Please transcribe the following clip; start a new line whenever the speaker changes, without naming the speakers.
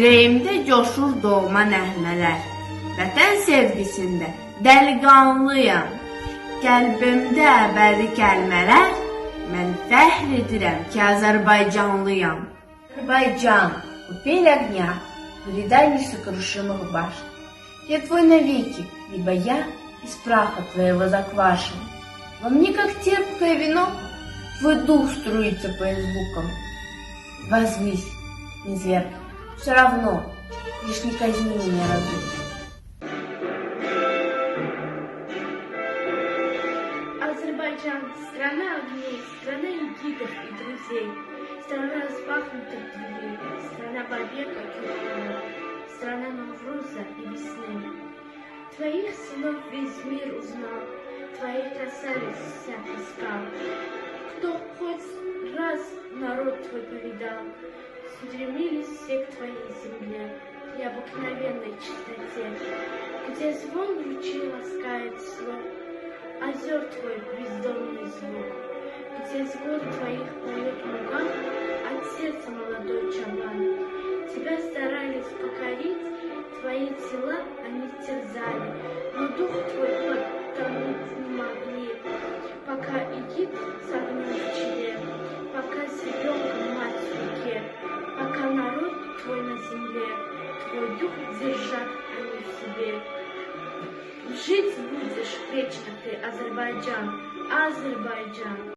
Ürəyimdə coşur doğma nəğmələr. Vətən sevgisində dəliqanlıyam. Qəlbimdə əbədi kəlmələr. Mən fəxr edirəm ki, Azərbaycanlıyam. Азербайджан, купель огня, передай несокрушимых башен. Я твой навеки, ибо я из праха твоего заквашен. Во мне, как терпкое вино, твой дух струится по звукам. Возвись, низверг, Все равно, лишь не казни меня разум.
Азербайджан – страна огней, страна египов и друзей, страна распахнутых дверей, страна побега и страна Навруза и весны. Твоих сынов весь мир узнал, твоих красавиц всяк искал. Кто хоть раз народ твой повидал, стремились все к твоей земле и обыкновенной чистоте, где звон лучей ласкает слов, озер твой бездомный звук, где с гор твоих поет муган, от сердца молодой чабан. Тебя старались покорить, твои тела они терзали, Жить будешь вечно ты, Азербайджан, Азербайджан.